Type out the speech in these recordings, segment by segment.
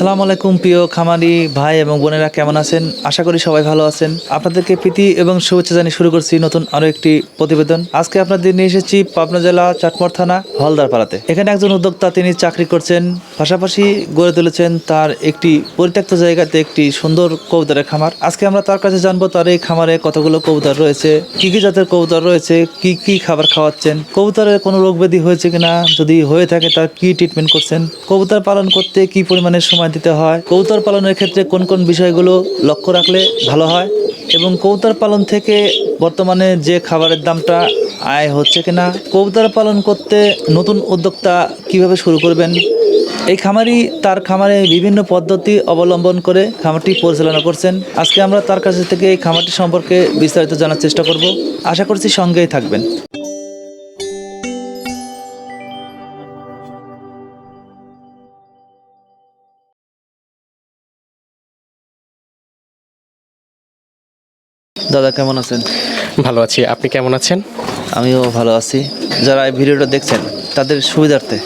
আসসালামু আলাইকুম প্রিয় খামারি ভাই এবং বোনেরা, কেমন আছেন? আশা করি সবাই ভালো আছেন। আপনাদেরকে প্রীতি এবং শুভেচ্ছা জানিয়ে শুরু করছি নতুন আরও একটি প্রতিবেদন। আজকে আপনাদের নিয়ে এসেছি পাবনা জেলা চাটমোর থানা, হলদারপাড়াতে। এখানে একজন উদ্যোক্তা, তিনি চাকরি করছেন। পাশাপাশি গড়ে তুলেছেন তার একটি পরিত্যক্ত জায়গাতে একটি সুন্দর কবুতরের খামার। আজকে আমরা তার কাছে জানব, তার এই খামারে কতগুলো কবুতর রয়েছে, কি কি জাতের কবুতর রয়েছে, কি কি খাবার খাওয়াচ্ছেন কবুতরের কোনো রোগ ব্যাধি হয়েছে কিনা, যদি হয়ে থাকে তার কি ট্রিটমেন্ট করছেন, কবুতর পালন করতে কি পরিমাণে সময় দিতে হয়। কৌতর পালনের ক্ষেত্রে কোন কোন বিষয়গুলো লক্ষ্য রাখলে ভালো হয় এবং কবুতর পালন থেকে বর্তমানে যে খাবারের দামটা আয় হচ্ছে কিনা কবুতর পালন করতে নতুন উদ্যোক্তা কীভাবে শুরু করবেন? এই খামারি তার খামারে বিভিন্ন পদ্ধতি অবলম্বন করে খামারটি পরিচালনা করছেন। আজকে আমরা তার কাছ থেকে এই খামারটি সম্পর্কে বিস্তারিত জানার চেষ্টা করব। আশা করছি সঙ্গেই থাকবেন। দাদা কেমন আছেন? ভালো আছি। আপনি কেমন আছেন? আমিও ভালো আছি। যারা এই ভিডিওটা দেখছেন তাদের সুবিধার্থে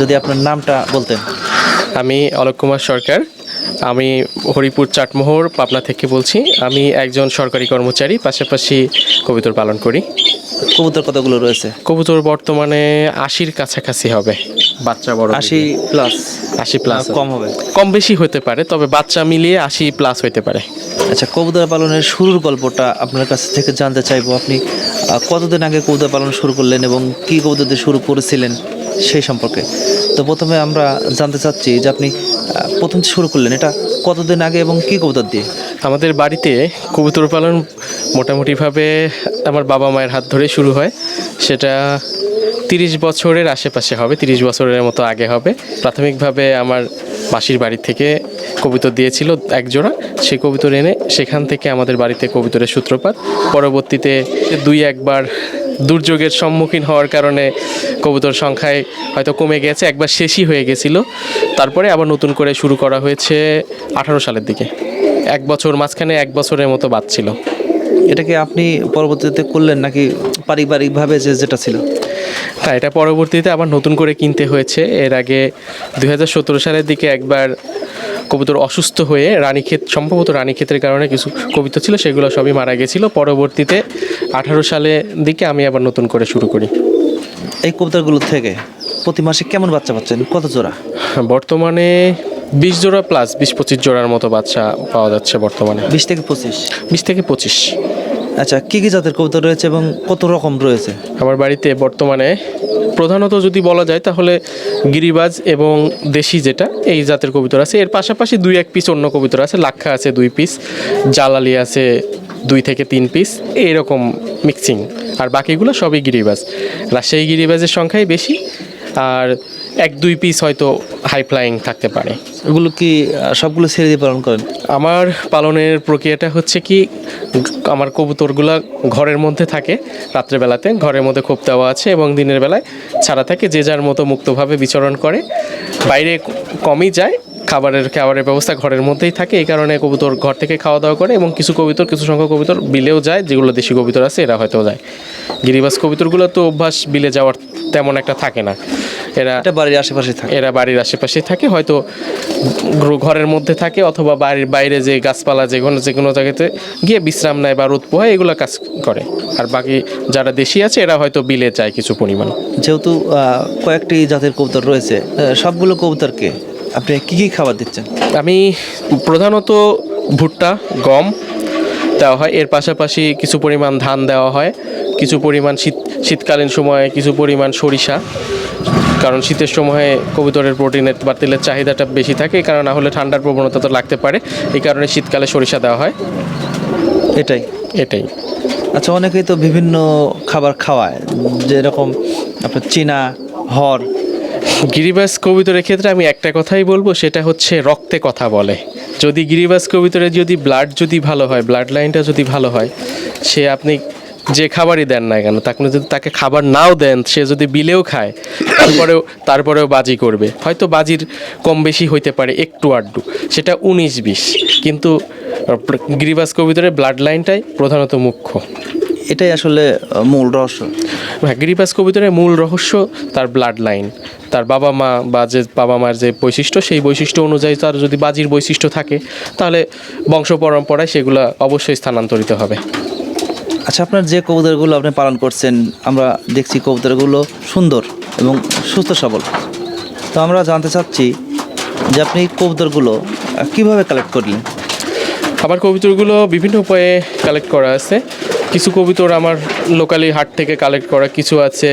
যদি আপনার নামটা বলতেন। আমি অলোক কুমার সরকার। আমি হরিপুর চাটমোহর পাবনা থেকে বলছি। আমি একজন সরকারি কর্মচারী পাশাপাশি কবুতর পালন করি। কবুতর কতগুলো রয়েছে? কবুতর বর্তমানে আশির কাছাকাছি হবে। বাচ্চা বড় আশি প্লাস আশি প্লাস কম হবে? কম বেশি হতে পারে তবে বাচ্চা মিলিয়ে আশি প্লাস হতে পারে। আচ্ছা কবুতর পালনের শুরুর গল্পটা আপনার কাছ থেকে জানতে চাইব। আপনি কতদিন আগে কবুতর পালন শুরু করলেন এবং কি কবুতর দিয়ে শুরু করেছিলেন? সেই সম্পর্কে। তো প্রথমে আমরা জানতে চাচ্ছি যে আপনি প্রথম শুরু করলেন, এটা কতদিন আগে এবং কি কবুতর দিয়ে? আমাদের বাড়িতে কবুতর পালন মোটামুটিভাবে আমার বাবা মায়ের হাত ধরে শুরু হয়। সেটা তিরিশ বছরের আশেপাশে হবে, তিরিশ বছরের মতো আগে হবে। প্রাথমিকভাবে আমার মাসির বাড়ি থেকে কবিতর দিয়েছিল এক জোড়া সেই কবুতর এনে সেখান থেকে আমাদের বাড়িতে কবিতরের সূত্রপাত। পরবর্তীতে দুই একবার দুর্যোগের সম্মুখীন হওয়ার কারণে কবুতর সংখ্যায় হয়তো কমে গেছে একবার শেষই হয়ে গেছিল। তারপরে আবার নতুন করে শুরু করা হয়েছে আঠারো সালের দিকে। এক বছর মাঝখানে এক বছরের মতো বাদ ছিল। এটাকে আপনি পরবর্তীতে করলেন নাকি পারিবারিকভাবে যে যেটা ছিল? হ্যাঁ এটা পরবর্তীতে আবার নতুন করে কিনতে হয়েছে। এর আগে দু হাজার সতেরো সালের দিকে একবার কবুতর অসুস্থ হয়ে রানীক্ষেত সম্ভবত রানীক্ষেতের কারণে কিছু কবিতা ছিল সেগুলো সবই মারা গেছিল। পরবর্তীতে আঠারো সালে দিকে আমি আবার নতুন করে শুরু করি। এই কবুতরগুলো থেকে প্রতি মাসে কেমন বাচ্চা পাচ্ছেন? কত জোড়া? বর্তমানে বিশ জোড়া প্লাস বিশ পঁচিশ জোড়ার মতো বাচ্চা পাওয়া যাচ্ছে বর্তমানে। বিশ থেকে পঁচিশ? বিশ থেকে পঁচিশ। আচ্ছা কি কি জাতের কবুতর রয়েছে এবং কত রকম রয়েছে? আমার বাড়িতে বর্তমানে প্রধানত যদি বলা যায় তাহলে গিরিবাজ এবং দেশি যেটা, এই জাতের কবুতর আছে। এর পাশাপাশি দুই এক পিস অন্য কবুতর আছে, লাক্ষা আছে দুই পিস জালালি আছে দুই থেকে তিন পিস এইরকম মিক্সিং আর বাকিগুলো সবই গিরিবাজ। রাজশাহী গিরিবাজের সংখ্যাই বেশি, আর এক দুই পিস হয়তো হাই ফ্লাইং থাকতে পারে। এগুলো কি সবগুলো ছেড়ে দিয়ে পালন করেন? আমার পালনের প্রক্রিয়াটা হচ্ছে কি আমার কবুতরগুলা ঘরের মধ্যে থাকে রাত্রেবেলাতে ঘরের মধ্যে খোপ দেওয়া আছে এবং দিনের বেলায় ছাড়া থাকে যে যার মতো মুক্তভাবে বিচরণ করে। বাইরে কমই যায় খাবারের খাবারের ব্যবস্থা ঘরের মধ্যেই থাকে এই কারণে কবুতর ঘর থেকে খাওয়া দাওয়া করে এবং কিছু কবিতর কিছু সংখ্যক কবিতর বিলেও যায় যেগুলো দেশি কবিতর আছে এরা হয়তো যায়। গিরিবাস কবিতরগুলো তো অভ্যাস বিলে যাওয়ার তেমন একটা থাকে না। এরা এটা বাড়ির আশেপাশে থাকে। এরা বাড়ির আশেপাশে থাকে হয়তো ঘরের মধ্যে থাকে অথবা বাড়ির বাইরে যে গাছপালা যে কোনো যে কোনো জায়গাতে গিয়ে বিশ্রাম নেয় বা রোদ পোহায় এগুলো কাজ করে। আর বাকি যারা দেশি আছে এরা হয়তো বিলে যায় কিছু পরিমাণ। যেহেতু কয়েকটি জাতের কবুতর রয়েছে সবগুলো কবুতরকে আপনি কি কি খাবার দিচ্ছেন? আমি প্রধানত ভুট্টা গম দেওয়া হয়। এর পাশাপাশি কিছু পরিমাণ ধান দেওয়া হয়। কিছু পরিমাণ শীত শীতকালীন সময়ে কিছু পরিমাণ সরিষা। কারণ শীতের সময়ে কবুতরের প্রোটিনের বা তেলের চাহিদাটা বেশি থাকে কারণ না হলে ঠান্ডার প্রবণতা তো লাগতে পারে। এই কারণে শীতকালে সরিষা দেওয়া হয়। এটাই? এটাই। আচ্ছা অনেকেই তো বিভিন্ন খাবার খাওয়ায়। যেরকম আপনার চীনা হর গিরিবাস কবিতরের ক্ষেত্রে আমি একটা কথাই বলব, সেটা হচ্ছে রক্তে কথা বলে। যদি গিরিবাস কবিতরের যদি ব্লাড যদি ভালো হয়, ব্লাড লাইনটা যদি ভালো হয়, সে আপনি যে খাবারই দেন না কেন, তাকে যদি তাকে খাবার নাও দেন, সে যদি বিলেও খায়, তারপরেও তারপরেও বাজি করবে। হয়তো বাজির কম বেশি হইতে পারে, একটু আড্ডু সেটা উনিশ বিশ। কিন্তু গিরিবাস কবিতরের ব্লাড লাইনটাই প্রধানত মুখ্য। এটাই আসলে মূল রহস্য। হ্যাঁ গিরিবাজ কবুতরের মূল রহস্য তার ব্লাড লাইন তার বাবা মা বা যে বাবা মার যে বৈশিষ্ট্য সেই বৈশিষ্ট্য অনুযায়ী তার যদি বাজির বৈশিষ্ট্য থাকে তাহলে বংশ পরম্পরায় সেগুলো অবশ্যই স্থানান্তরিত হবে। আচ্ছা আপনার যে কবুতরগুলো আপনি পালন করছেন আমরা দেখছি কবুতরগুলো সুন্দর এবং সুস্থ সবল। তো আমরা জানতে চাচ্ছি যে আপনি কবুতরগুলো কীভাবে কালেক্ট করলেন? আমার কবিতরগুলো বিভিন্ন উপায়ে কালেক্ট করা আছে। কিছু কবিতর আমার লোকালি হাট থেকে কালেক্ট করা কিছু আছে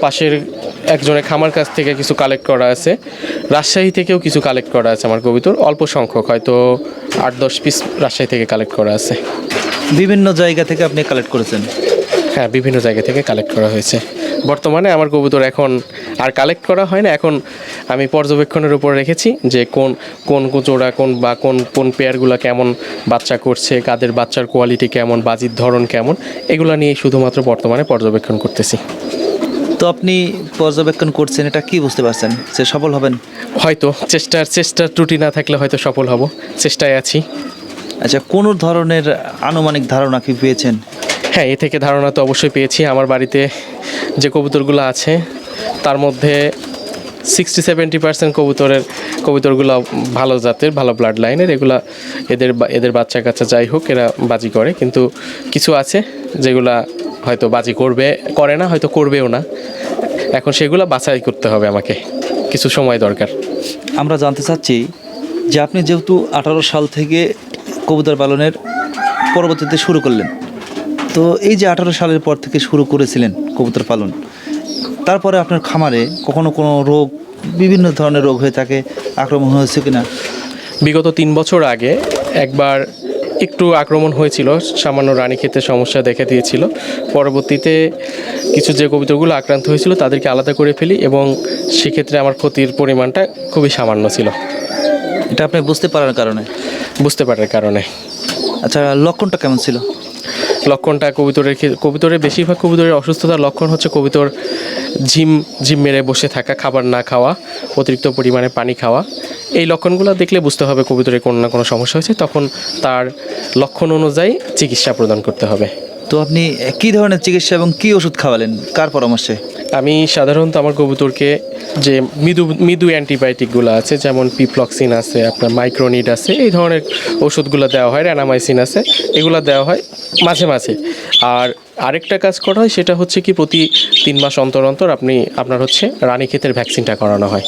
পাশের একজনের খামার কাছ থেকে কিছু কালেক্ট করা আছে রাজশাহী থেকেও কিছু কালেক্ট করা আছে আমার কবিতর অল্প সংখ্যক হয়তো আট দশ পিস রাজশাহী থেকে কালেক্ট করা আছে। বিভিন্ন জায়গা থেকে আপনি কালেক্ট করেছেন? হ্যাঁ বিভিন্ন জায়গা থেকে কালেক্ট করা হয়েছে। বর্তমানে আমার কবুতর এখন আর কালেক্ট করা হয় না। এখন আমি পর্যবেক্ষণের উপর রেখেছি যে কোন কোন জোড়া কোন বা কোন কোন পেয়ারগুলো কেমন বাচ্চা করছে কাদের বাচ্চার কোয়ালিটি কেমন বাজির ধরন কেমন এগুলো নিয়ে শুধুমাত্র বর্তমানে পর্যবেক্ষণ করতেছি। তো আপনি পর্যবেক্ষণ করছেন এটা কি বুঝতে পারছেন? যে সফল হবেন? হয়তো চেষ্টার চেষ্টার ত্রুটি না থাকলে হয়তো সফল হব। চেষ্টায় আছি। আচ্ছা কোনো ধরনের আনুমানিক ধারণা কি পেয়েছেন? হ্যাঁ এ থেকে ধারণা তো অবশ্যই পেয়েছি। আমার বাড়িতে যে কবুতরগুলো আছে, তার মধ্যে সিক্সটি সেভেন্টি পার্সেন্ট কবুতরের, কবুতরগুলো ভালো জাতের, ভালো ব্লাড লাইনের এগুলা এদের এদের বাচ্চা কাচ্চা যাই হোক, এরা বাজি করে। কিন্তু কিছু আছে যেগুলা হয়তো বাজি করবে, করে না, হয়তো করবেও না। এখন সেগুলো বাছাই করতে হবে আমাকে। কিছু সময় দরকার। আমরা জানতে চাচ্ছি যে আপনি যেহেতু আঠারো সাল থেকে কবুতর পালনের পরবর্তীতে শুরু করলেন তো এই যে আঠারো সালের পর থেকে শুরু করেছিলেন কবুতর পালন তারপরে আপনার খামারে কখনো কোনো রোগ বিভিন্ন ধরনের রোগ হয়ে থাকে আক্রমণ হয়েছে কিনা? বিগত তিন বছর আগে একবার একটু আক্রমণ হয়েছিল সামান্য রানীক্ষেতের সমস্যা দেখা দিয়েছিল। পরবর্তীতে কিছু যে কবিতাগুলো আক্রান্ত হয়েছিল তাদেরকে আলাদা করে ফেলি এবং সেক্ষেত্রে আমার ক্ষতির পরিমাণটা খুবই সামান্য ছিল। এটা আপনি বুঝতে পারার কারণে? বুঝতে পারার কারণে। আচ্ছা লক্ষণটা কেমন ছিল? লক্ষণটা কবিতরের কবুতরের বেশিরভাগ কবিতরের অসুস্থতার লক্ষণ হচ্ছে কবিতর ঝিম ঝিম মেরে বসে থাকা, খাবার না খাওয়া, অতিরিক্ত পরিমাণে পানি খাওয়া। এই লক্ষণগুলো দেখলে বুঝতে হবে কবিতরের কোনো না কোনো সমস্যা হয়েছে, তখন তার লক্ষণ অনুযায়ী চিকিৎসা প্রদান করতে হবে। তো আপনি কি ধরনের চিকিৎসা এবং কি ওষুধ খাওয়ালেন? কার পরামর্শে? আমি সাধারণত আমার কবুতরকে যে মৃদু মৃদু অ্যান্টিবায়োটিকগুলো আছে যেমন পিপ্লক্সিন আছে আপনার মাইক্রোনিড আছে এই ধরনের ওষুধগুলো দেওয়া হয় র্যানামাইসিন আছে এগুলো দেওয়া হয় মাঝে মাঝে। আর আরেকটা কাজ করা হয় সেটা হচ্ছে কি প্রতি তিন মাস অন্তর অন্তর আপনি আপনার হচ্ছে রানীক্ষেতের ভ্যাকসিনটা করানো হয়।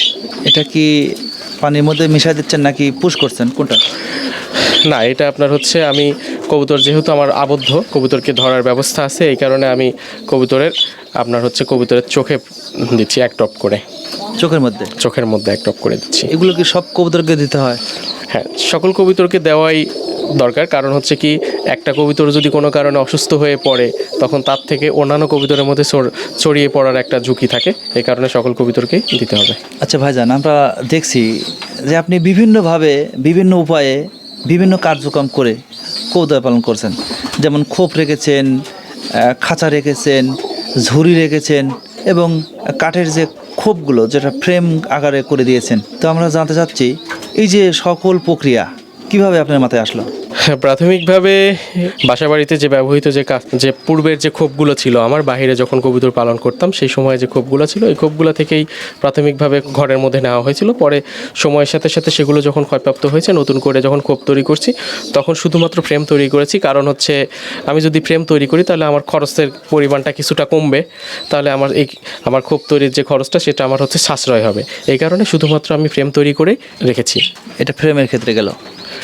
এটা কি পানির মধ্যে মিশাই দিচ্ছেন নাকি পুশ করছেন? কোনটা? না এটা আপনার হচ্ছে আমি কবুতর যেহেতু আমার আবদ্ধ কবুতরকে ধরার ব্যবস্থা আছে এই কারণে আমি কবুতরের আপনার হচ্ছে কবুতরের চোখে দিচ্ছি এক টপ করে। চোখের মধ্যে? চোখের মধ্যে এক টপ করে দিচ্ছি। এগুলো কি সব কবুতরকে দিতে হয়? হ্যাঁ সকল কবিতরকে দেওয়াই দরকার কারণ হচ্ছে কি একটা কবিতর যদি কোনো কারণে অসুস্থ হয়ে পড়ে তখন তার থেকে অন্যান্য কবিতরের মধ্যে ছড়িয়ে পড়ার একটা ঝুঁকি থাকে এই কারণে সকল কবিতরকেই দিতে হবে। আচ্ছা ভাইজান আমরা দেখছি যে আপনি বিভিন্নভাবে বিভিন্ন উপায়ে বিভিন্ন কার্যক্রম করে কৌদয় পালন করছেন। যেমন খোপ রেখেছেন খাঁচা রেখেছেন, ঝুড়ি রেখেছেন এবং কাঠের যে খোপগুলো যেটা ফ্রেম আকারে করে দিয়েছেন। তো আমরা জানতে চাচ্ছি, এই যে সকল প্রক্রিয়া কীভাবে আপনার মাথায় আসলো? প্রাথমিকভাবে বাসাবাড়িতে যে ব্যবহৃত যে যে পূর্বের যে খোপগুলো ছিল, আমার বাইরে যখন কবুতর পালন করতাম, সেই সময় যে খোপগুলো ছিল, এই খোপগুলো থেকেই প্রাথমিকভাবে ঘরের মধ্যে নেওয়া হয়েছিল। পরে সময়ের সাথে সাথে সেগুলো যখন ক্ষয়প্রাপ্ত হয়েছে, নতুন করে যখন খোপ তৈরি করছি, তখন শুধুমাত্র ফ্রেম তৈরি করেছি। কারণ হচ্ছে, আমি যদি ফ্রেম তৈরি করি, তাহলে আমার খরচের পরিমাণটা কিছুটা কমবে। তাহলে আমার এই, আমার খোপ তৈরির যে খরচটা, সেটা আমার হচ্ছে সাশ্রয় হবে। এই কারণে শুধুমাত্র আমি ফ্রেম তৈরি করে রেখেছি। এটা ফ্রেমের ক্ষেত্রে গেল।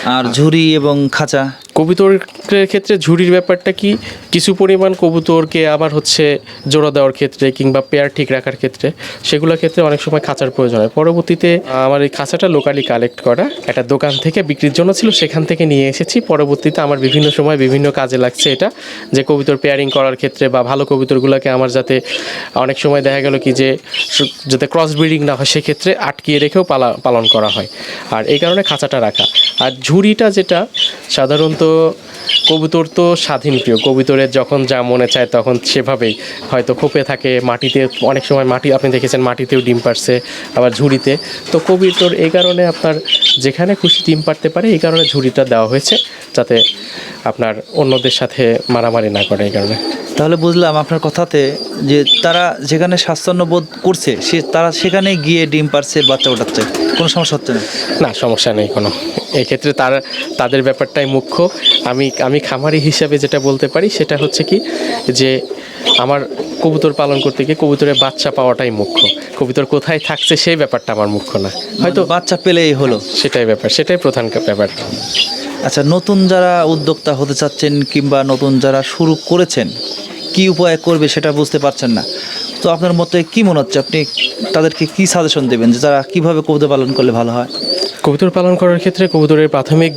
আর ঝুড়ি এবং খাঁচা কবুতরের ক্ষেত্রে ঝুড়ির ব্যাপারটা কি? কিছু পরিমাণ কবুতরকে আবার হচ্ছে জোড়া দেওয়ার ক্ষেত্রে কিংবা পেয়ার ঠিক রাখার ক্ষেত্রে সেগুলোর ক্ষেত্রে অনেক সময় খাঁচার প্রয়োজন হয়। পরবর্তীতে আমার এই খাঁচাটা লোকালি কালেক্ট করা একটা দোকান থেকে বিক্রির জন্য ছিল, সেখান থেকে নিয়ে এসেছি। পরবর্তীতে আমার বিভিন্ন সময় বিভিন্ন কাজে লাগছে এটা, যে কবিতর পেয়ারিং করার ক্ষেত্রে বা ভালো কবুতরগুলোকে আমার যাতে অনেক সময় দেখা গেল কি যে, যাতে ক্রস ব্রিডিং না হয়, সেক্ষেত্রে আটকিয়ে রেখেও পালা, পালন করা হয়। আর এই কারণে খাঁচাটা রাখা। আর ঝুড়িটা যেটা, সাধারণত কবুতর তো স্বাধীন প্রিয়। কবুতরের যখন যা মনে চায় তখন সেভাবেই হয়তো খোপে থাকে, মাটিতে অনেক সময় মাটি, আপনি দেখেছেন মাটিতেও ডিম পারছে আবার ঝুড়িতে। তো কবুতর এই কারণে আপনার যেখানে খুশি ডিম পারতে পারে, এই কারণে ঝুড়িটা দেওয়া হয়েছে, যাতে আপনার অন্যদের সাথে মারামারি না করে এই কারণে। তাহলে বুঝলাম আপনার কথাতে যে তারা যেখানে স্বাচ্ছন্দ্য বোধ করছে সে তারা সেখানে গিয়ে ডিম পারছে বাচ্চা ওঠাচ্ছে। কোনো সমস্যা হচ্ছে না? না সমস্যা নেই কোনো। এক্ষেত্রে ক্ষেত্রে তারা তাদের ব্যাপারটাই মুখ্য। আমি আমি খামারি হিসাবে যেটা বলতে পারি সেটা হচ্ছে কি যে আমার কবুতর পালন করতে গিয়ে কবুতরের বাচ্চা পাওয়াটাই মুখ্য। কবুতর কোথায় থাকছে সেই ব্যাপারটা আমার মুখ্য না। হয়তো হয়তো বাচ্চা পেলেই হলো। সেটাই ব্যাপার সেটাই প্রধান ব্যাপার। আচ্ছা নতুন যারা উদ্যোক্তা হতে চাচ্ছেন কিংবা নতুন যারা শুরু করেছেন, কি উপায় করবে সেটা বুঝতে পারছেন না। তো আপনার মতে কি মনে হচ্ছে? আপনি তাদেরকে কি সাজেশন দেবেন যে তারা কীভাবে কবিতা পালন করলে ভালো হয়? কবুতর পালন করার ক্ষেত্রে কবুতরের প্রাথমিক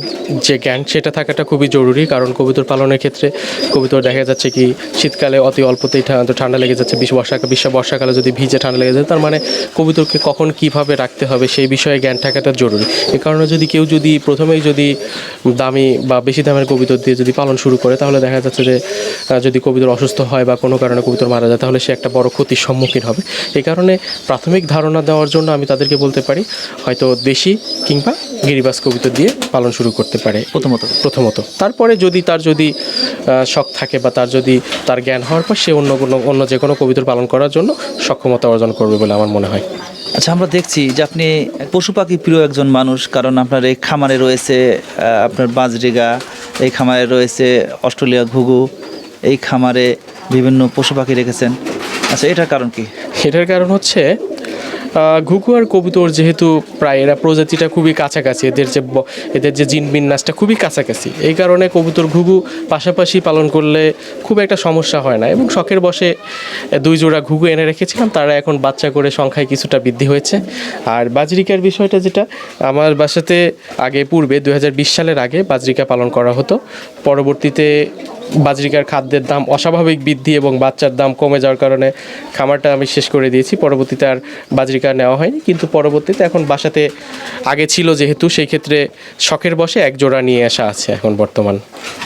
যে জ্ঞান, সেটা থাকাটা খুবই জরুরি। কারণ কবুতর পালনের ক্ষেত্রে কবুতর দেখা যাচ্ছে কি, শীতকালে অতি অল্পতেই ঠান্ডা লেগে যাচ্ছে বিশ্ব বর্ষা বিশ্ব বর্ষাকালে যদি ভিজে ঠান্ডা লেগে যায়, তার মানে কবুতরকে কখন কীভাবে রাখতে হবে, সেই বিষয়ে জ্ঞান থাকাটা জরুরি। এই কারণে যদি কেউ যদি প্রথমেই যদি দামি বা বেশি দামের কবুতর দিয়ে যদি পালন শুরু করে, তাহলে দেখা যাচ্ছে যে যদি কবুতর অসুস্থ হয় বা কোনো কারণে কবুতর মারা যায়, তাহলে সে একটা বড় ক্ষতির সম্মুখীন হবে। এই কারণে প্রাথমিক ধারণা দেওয়ার জন্য আমি তাদেরকে বলতে পারি হয়তো দেশি কিংবা গিরিবাস কবিতা দিয়ে পালন শুরু করতে পারে। প্রথমত। প্রথমত। তারপরে যদি তার যদি শখ থাকে বা তার যদি তার জ্ঞান হওয়ার পর সে অন্য কোনো অন্য যে কোনো কবিতর পালন করার জন্য সক্ষমতা অর্জন করবে বলে আমার মনে হয়। আচ্ছা আমরা দেখছি যে আপনি পশু পাখি প্রিয় একজন মানুষ কারণ আপনার এই খামারে রয়েছে আপনার বাজরিগা এই খামারে রয়েছে অস্ট্রেলিয়া ঘুঘু এই খামারে বিভিন্ন পশু পাখি রেখেছেন। আচ্ছা এটার কারণ কি? এটার কারণ হচ্ছে ঘুঘু আর কবুতর যেহেতু প্রায় এরা প্রজাতিটা খুবই কাছাকাছি, এদের যে এদের যে জিন বিন্যাসটা খুবই কাছাকাছি। এই কারণে কবুতর ঘুঘু পাশাপাশি পালন করলে খুব একটা সমস্যা হয় না এবং শখের বসে দুই জোড়া ঘুঘু এনে রেখেছিলাম, তারা এখন বাচ্চা করে সংখ্যায় কিছুটা বৃদ্ধি হয়েছে। আর বাজরিকার বিষয়টা যেটা, আমার বাসাতে আগে পূর্বে দু হাজার বিশ সালের আগে বাজরিকা পালন করা হতো। পরবর্তীতে বাজরিকার খাদ্যের দাম অস্বাভাবিক বৃদ্ধি এবং বাচ্চার দাম কমে যাওয়ার কারণে খামারটা আমি শেষ করে দিয়েছি। পরবর্তীতে আর বাজরিকা নেওয়া হয়নি কিন্তু পরবর্তীতে এখন বাসাতে আগে ছিল যেহেতু সেই ক্ষেত্রে শখের বসে এক জোড়া নিয়ে আসা আছে এখন বর্তমান।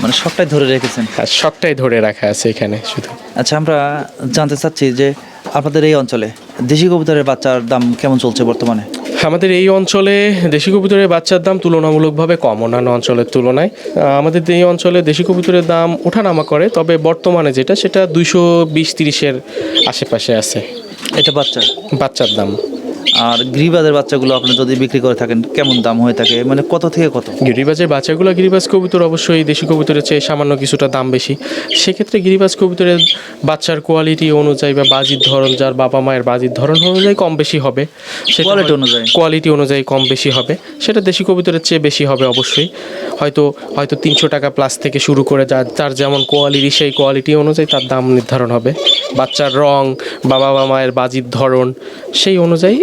মানে সবটাই ধরে রেখেছেন? আর শখটাই ধরে রাখা আছে এখানে শুধু। আচ্ছা আমরা জানতে চাচ্ছি যে আপনাদের এই অঞ্চলে দেশি কবুতরের বাচ্চার দাম কেমন চলছে বর্তমানে? আমাদের এই অঞ্চলে দেশি কবুতরের বাচ্চার দাম তুলনামূলকভাবে কম অন্যান্য অঞ্চলের তুলনায়। আমাদের এই অঞ্চলে দেশি কবুতরের দাম ওঠানামা করে তবে বর্তমানে যেটা সেটা দুইশো বিশ তিরিশের আশেপাশে আছে। এটা বাচ্চা? বাচ্চার দাম। আর গৃহবাদের বাচ্চাগুলো আপনি যদি বিক্রি করে থাকেন কেমন দাম হয়ে থাকে? মানে কত থেকে কত? গিরিবাজের বাচ্চাগুলো গিরিবাজ কবুতর অবশ্যই দেশি কবুতরের চেয়ে সামান্য কিছুটা দাম বেশি। সেক্ষেত্রে গিরিবাজ কবুতরের বাচ্চার কোয়ালিটি অনুযায়ী বা বাজির ধরন যার বাবা মায়ের বাজির ধরন অনুযায়ী কম বেশি হবে। Quality অনুযায়ী? কোয়ালিটি অনুযায়ী কম বেশি হবে। সেটা দেশি কবুতরের চেয়ে বেশি হবে অবশ্যই। হয়তো হয়তো তিনশো টাকা প্লাস থেকে শুরু করে যা, তার যেমন কোয়ালিটি সেই কোয়ালিটি অনুযায়ী তার দাম নির্ধারণ হবে। বাচ্চার রং বাবা বা মায়ের বাজির ধরন, সেই অনুযায়ী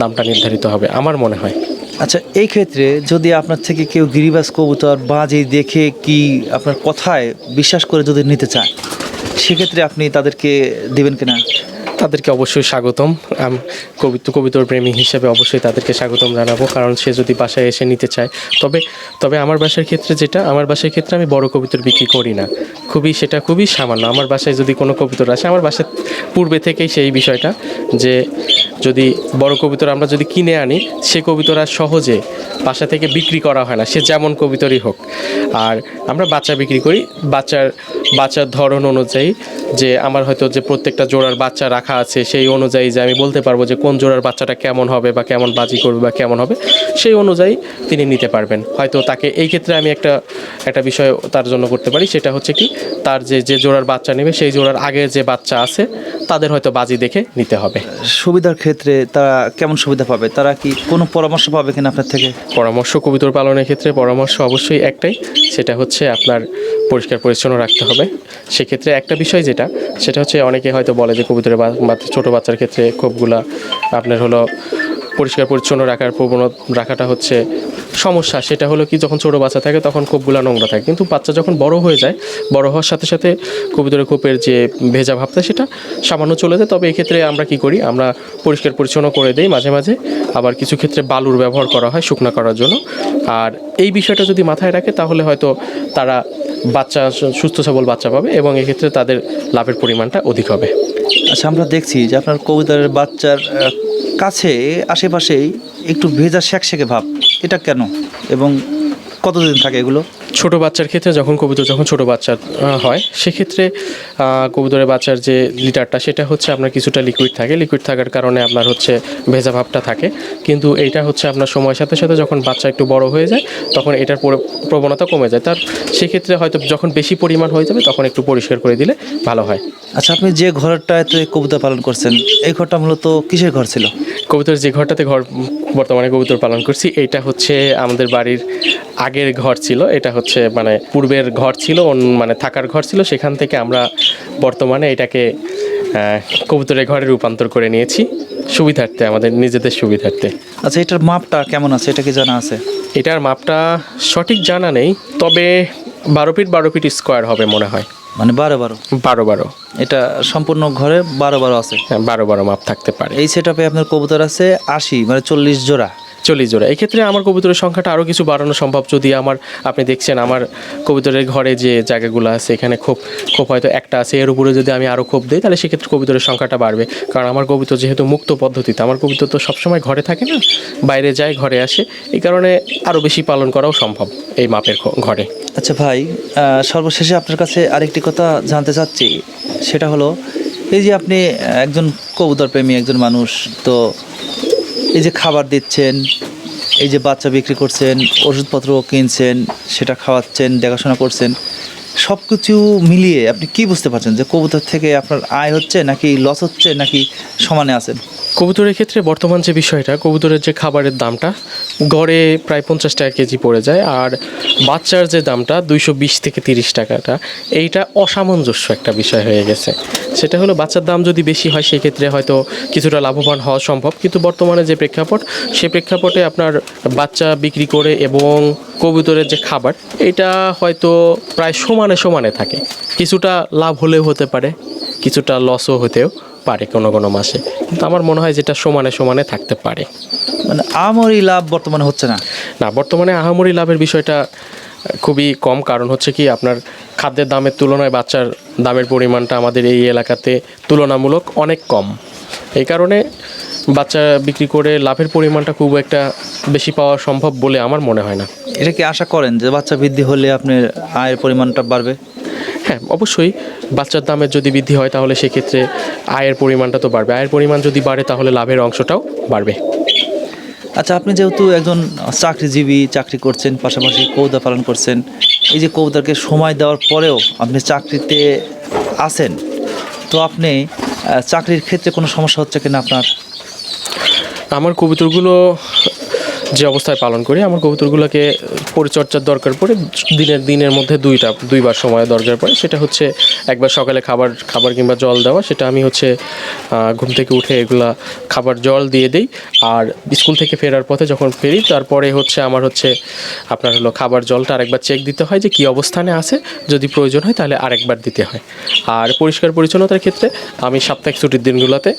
দামটা নির্ধারিত হবে, আমার মনে হয়। আচ্ছা এই ক্ষেত্রে যদি আপনার থেকে কেউ গিরিবাস কবুতর বাজি দেখে কি আপনার কথায় বিশ্বাস করে যদি নিতে চায়? সেক্ষেত্রে আপনি তাদেরকে দিবেন কিনা? তাদেরকে অবশ্যই স্বাগতম। আম কবিত কবিতর প্রেমী হিসেবে অবশ্যই তাদেরকে স্বাগতম জানাব, কারণ সে যদি বাসায় এসে নিতে চায়। তবে তবে আমার বাসার ক্ষেত্রে যেটা, আমার বাসার ক্ষেত্রে আমি বড় কবিতর বিক্রি করি না। খুবই, সেটা খুবই সামান্য। আমার বাসায় যদি কোনো কবিতর আসে, আমার বাসার পূর্বে থেকেই সেই বিষয়টা, যে যদি বড় কবিতর আমরা যদি কিনে আনি, সে কবিতরা সহজে বাসা থেকে বিক্রি করা হয় না। সে যেমন কবিতরই হোক। আর আমরা বাচ্চা বিক্রি করি, বাচ্চার বাচ্চার ধরন অনুযায়ী যে আমার হয়তো যে প্রত্যেকটা জোড়ার বাচ্চা রাখা আছে সেই অনুযায়ী যে আমি বলতে পারব যে কোন জোড়ার বাচ্চাটা কেমন হবে বা কেমন বাজি করবে বা কেমন হবে, সেই অনুযায়ী তিনি নিতে পারবেন। হয়তো তাকে এই ক্ষেত্রে আমি একটা একটা বিষয় তার জন্য করতে পারি, সেটা হচ্ছে কি, তার যে যে জোড়ার বাচ্চা নেবে, সেই জোড়ার আগে যে বাচ্চা আছে তাদের হয়তো বাজি দেখে নিতে হবে। সুবিধার ক্ষেত্রে তারা কেমন সুবিধা পাবে? তারা কি কোনো পরামর্শ পাবে কিনা আপনার থেকে? পরামর্শ কবিতর পালনের ক্ষেত্রে পরামর্শ অবশ্যই একটাই সেটা হচ্ছে আপনার পরিষ্কার পরিচ্ছন্ন রাখতে হবে। সেক্ষেত্রে একটা বিষয় যেটা সেটা হচ্ছে অনেকে হয়তো বলে যে কবিতরের বা- ছোটো বাচ্চার ক্ষেত্রে খুবগুলা আপনার হলো পরিষ্কার, পরিচ্ছন্ন রাখার প্রবণত রাখাটা হচ্ছে সমস্যা। সেটা হলো কি, যখন ছোট বাচ্চা থাকে তখন খোপগুলা নোংরা থাকে। কিন্তু বাচ্চা যখন বড় হয়ে যায়, বড় হওয়ার সাথে সাথে কবুতরের খোপের যে ভেজা ভাবটা সেটা সামান্য চলে যায়। তবে এক্ষেত্রে আমরা কি করি, আমরা পরিষ্কার, পরিচ্ছন্ন করে দিই মাঝে মাঝে। আবার কিছু ক্ষেত্রে বালুর ব্যবহার করা হয় শুকনা করার জন্য। আর এই বিষয়টা যদি মাথায় রাখে, তাহলে হয়তো তারা বাচ্চা, সুস্থ, সবল বাচ্চা পাবে এবং এক্ষেত্রে তাদের লাভের পরিমাণটা অধিক হবে। আচ্ছা আমরা দেখছি যে আপনার কবুতরের বাচ্চার কাছে, আশেপাশেই একটু ভেজা শ্যাকশ্যাকে ভাব, এটা কেন? এবং কতদিন থাকে এগুলো? ছোট বাচ্চার ক্ষেত্রে যখন কবুতর যখন ছোট বাচ্চা হয় সেক্ষেত্রে কবুতরের বাচ্চার যে লিটারটা সেটা হচ্ছে আপনার কিছুটা লিকুইড থাকে। লিকুইড থাকার কারণে আপনার হচ্ছে ভেজা ভাবটা থাকে। কিন্তু এইটা হচ্ছে আপনার সময়ের সাথে সাথে যখন বাচ্চা একটু বড় হয়ে যায় তখন এটার প্রবণতা কমে যায়। তার সেক্ষেত্রে হয়তো যখন বেশি পরিমাণ হয়ে যাবে তখন একটু পরিষ্কার করে দিলে ভালো হয়। আচ্ছা আপনি যে ঘরটাতে কবুতর পালন করছেন এই ঘরটা মূলত কিসের ঘর ছিল? কবুতর যে ঘরটাতে ঘর বর্তমানে কবুতর পালন করছি এইটা হচ্ছে আমাদের বাড়ির আগের ঘর ছিল এটা হচ্ছে মানে পূর্বের ঘর ছিল মানে থাকার ঘর ছিল সেখান থেকে আমরা বর্তমানে এটাকে কবুতরের ঘরে রূপান্তর করে নিয়েছি সুবিধার্থে আমাদের নিজেদের সুবিধার্থে। আচ্ছা এটার মাপটা কেমন আছে? এটা কি জানা আছে? এটার মাপটা সঠিক জানা নেই তবে বারো ফিট বারো ফিট স্কোয়ার হবে মনে হয়। মানে বারো বারো? বারো বারো। এটা সম্পূর্ণ ঘরে বারো বারো আছে? হ্যাঁ, বারো বারো মাপ থাকতে পারে। এই সেট আপে আপনার কবুতর আছে আশি মানে চল্লিশ জোড়া। চল্লিশ জোড়া। এক্ষেত্রে আমার কবুতরের সংখ্যাটা আরও কিছু বাড়ানো সম্ভব যদি আমার, আপনি দেখছেন আমার কবুতরের ঘরে যে জায়গাগুলো আছে, এখানে খোপ খোপ হয়তো একটা আছে। এর উপরে যদি আমি আরও খোপ দিই, তাহলে সেক্ষেত্রে কবুতরের সংখ্যাটা বাড়বে। কারণ আমার কবুতর যেহেতু মুক্ত পদ্ধতিতে, আমার কবুতর তো সবসময় ঘরে থাকে না, বাইরে যায়, ঘরে আসে। এই কারণে আরও বেশি পালন করাও সম্ভব এই মাপের ঘরে। আচ্ছা ভাই সর্বশেষে আপনার কাছে আরেকটি কথা জানতে চাচ্ছি। সেটা হলো, এই যে আপনি একজন কবুতর প্রেমী, একজন মানুষ, তো এই যে খাবার দিচ্ছেন, এই যে বাচ্চা বিক্রি করছেন, ওষুধপত্র কিনছেন, সেটা খাওয়াচ্ছেন, দেখাশোনা করছেন সব কিছু মিলিয়ে আপনি কি বুঝতে পারছেন যে কবুতর থেকে আপনার আয় হচ্ছে নাকি লস হচ্ছে নাকি সমানে আছেন? কবুতরের ক্ষেত্রে বর্তমান যে বিষয়টা, কবুতরের যে খাবারের দামটা, গড়ে প্রায় পঞ্চাশ টাকা কেজি পড়ে যায় আর বাচ্চার যে দামটা দুইশো বিশ থেকে তিরিশ টাকাটা, এইটা অসামঞ্জস্য একটা বিষয় হয়ে গেছে। সেটা হলো বাচ্চার দাম যদি বেশি হয়, সেক্ষেত্রে হয়তো কিছুটা লাভবান হওয়া সম্ভব। কিন্তু বর্তমানে যে প্রেক্ষাপট, সে প্রেক্ষাপটে আপনার বাচ্চা বিক্রি করে এবং কবুতরের যে খাবার, এটা হয়তো প্রায় সমানে সমানে থাকে। কিছুটা লাভ হলেও হতে পারে, কিছুটা লসও হতেও। পারে কোনো কোনো মাসে। কিন্তু আমার মনে হয় যেটা সমানে সমানে থাকতে পারে। মানে আমরই লাভ বর্তমানে হচ্ছে না? না বর্তমানে আহামরি লাভের বিষয়টা খুবই কম। কারণ হচ্ছে কি আপনার খাদ্যের দামের তুলনায় বাচ্চার দামের পরিমাণটা আমাদের এই এলাকাতে তুলনামূলক অনেক কম। এই কারণে বাচ্চা বিক্রি করে লাভের পরিমাণটা খুব একটা বেশি পাওয়া সম্ভব বলে আমার মনে হয় না। এটা কি আশা করেন যে বাচ্চা বৃদ্ধি হলে আপনার আয়ের পরিমাণটা বাড়বে? হ্যাঁ অবশ্যই বাচ্চার দামের যদি বৃদ্ধি হয় তাহলে সেক্ষেত্রে আয়ের পরিমাণটা তো বাড়বে। আয়ের পরিমাণ যদি বাড়ে তাহলে লাভের অংশটাও বাড়বে। আচ্ছা আপনি যেহেতু একজন চাকরিজীবী চাকরি করছেন পাশাপাশি কৌদা পালন করছেন এই যে কৌদাকে সময় দেওয়ার পরেও আপনি চাকরিতে আছেন তো আপনি চাকরির ক্ষেত্রে কোনো সমস্যা হচ্ছে কিনা আপনার? আমার কবুতরগুলো যে অবস্থায় পালন করি, আমার কবুতরগুলোকে পরিচর্যার দরকার পড়ে, দিনের দিনের মধ্যে দুইটা, দুইবার সময় দরকার পড়ে। সেটা হচ্ছে একবার সকালে খাবার খাবার কিংবা জল দেওয়া, সেটা আমি হচ্ছে ঘুম থেকে উঠে এগুলা খাবার জল দিয়ে দিই। আর স্কুল থেকে ফেরার পথে যখন ফেরি, তারপরে হচ্ছে আমার হচ্ছে, আপনার হলো খাবার জলটা আরেকবার চেক দিতে হয় যে কী অবস্থানে আছে। যদি প্রয়োজন হয় তাহলে আরেকবার দিতে হয়। আর পরিষ্কার পরিচ্ছন্নতার ক্ষেত্রে আমি সাপ্তাহিক ছুটির দিনগুলোতে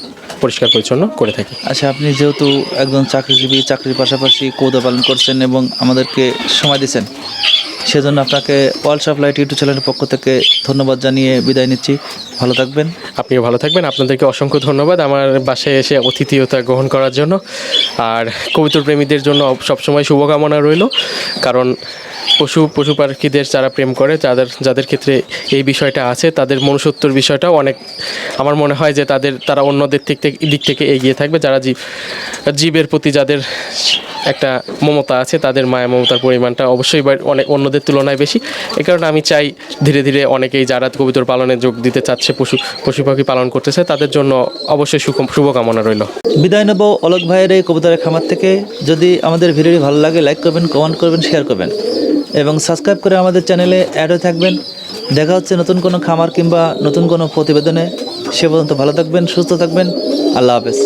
পরিষ্কার পরিচ্ছন্ন করে থাকি। আচ্ছা আপনি যেহেতু একজন চাকরিজীবী, চাকরির পাশাপাশি কৌদা পালন করছেন এবং আমাদেরকে সময় দিচ্ছেন। সেজন্য আপনাকে ওয়ার্ল্ড লাইট ইউটিউব চ্যানেলের পক্ষ থেকে ধন্যবাদ জানিয়ে বিদায় নিচ্ছি। ভালো থাকবেন। আপনিও ভালো থাকবেন। আপনাদেরকে অসংখ্য ধন্যবাদ আমার বাসায় এসে অতিথিয়তা গ্রহণ করার জন্য। আর কবিতর প্রেমীদের জন্য সবসময় শুভকামনা রইল। কারণ পশু পশু পাখিদের যারা প্রেম করে, যাদের যাদের ক্ষেত্রে এই বিষয়টা আছে, তাদের মনুষ্যত্বর বিষয়টাও অনেক, আমার মনে হয় যে তাদের, তারা অন্যদের দিক থেকে দিক থেকে এগিয়ে থাকবে। যারা জীব, জীবের প্রতি যাদের একটা মমতা আছে, তাদের মায়া মমতার পরিমাণটা অবশ্যই অনেক অন্যদের তুলনায় বেশি। এই কারণে আমি চাই ধীরে ধীরে অনেকেই যারা কবুতর পালনে যোগ দিতে চাচ্ছে, পশু পশু পাখি পালন করতেছে, তাদের জন্য অবশ্যই শুভকামনা রইল। বিদায় নেব অলোক ভাইয়ের এই কবুতরের খামার থেকে। যদি আমাদের ভিডিওটি ভালো লাগে লাইক করবেন কমেন্ট করবেন শেয়ার করবেন। এবং সাবস্ক্রাইব করে আমাদের চ্যানেলে অ্যাড হয়ে থাকবেন। দেখা হচ্ছে নতুন কোনো খামার কিংবা নতুন কোনো প্রতিবেদনে। সে পর্যন্ত ভালো থাকবেন, সুস্থ থাকবেন। আল্লাহ হাফেজ।